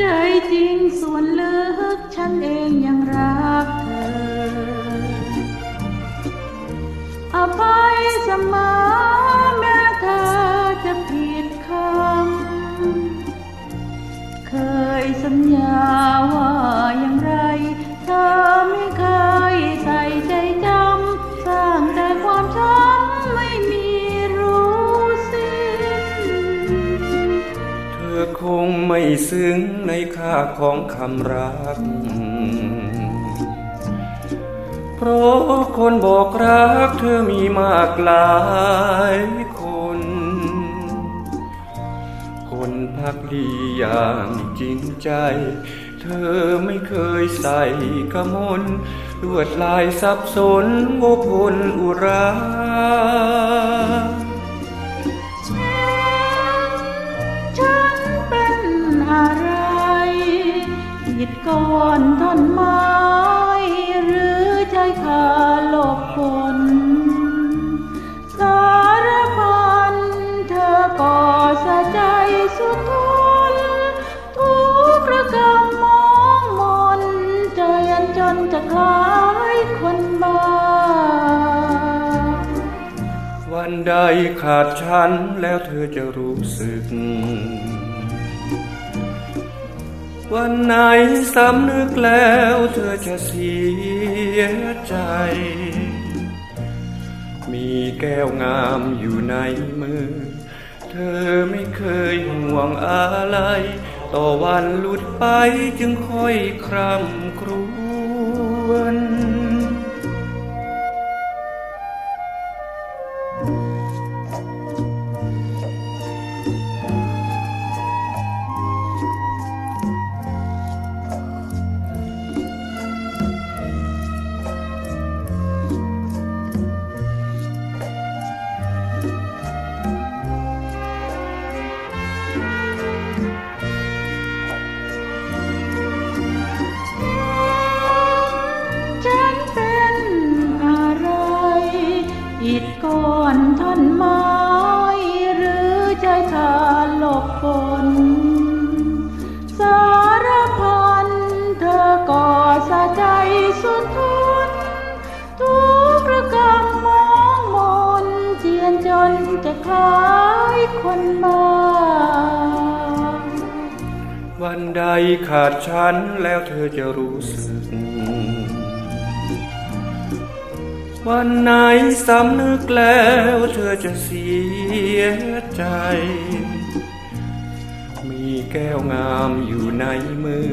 จริงส่วนลึกฉันเองยังรักเธออภัยเสมอ อคงไม่ซึ้งในค่าของคำรัก เพราะคนบอกรักเธอมีมากหลายคน คนพักดีอย่างจริงใจ เธอไม่เคยใส่กระมนลวดลายสับสนโวพลอุรา อนท่อนไม้หรือใจขาหลบฝนสารพันเธอก่อสะใจสุดทนทุกระกำมองมนใจอันจนจะคล้ายคนบ้า วันใดขาดฉันแล้วเธอจะรู้สึก วันไหนสำนึกแล้วเธอจะเสียใจ มีแก้วงามอยู่ในมือ เธอไม่เคยห่วงอะไร ต่อวันหลุดไปจึงค่อยคร่ำครวญ อนท่อนไม้หรือใจขาหลบฝนสารพันเธอก่อสะใจสุดทนทุกระกำมองมนเจียนจนจะคล้ายคนบ้าวันใดขาดฉันแล้วเธอจะรู้สึก วันไหนสำนึกแล้วเธอจะเสียใจ มีแก้วงามอยู่ในมือ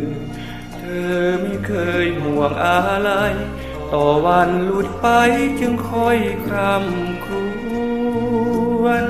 เธอไม่เคยห่วงอะไร ต่อวันหลุดไปจึงค่อยคร่ำครวญ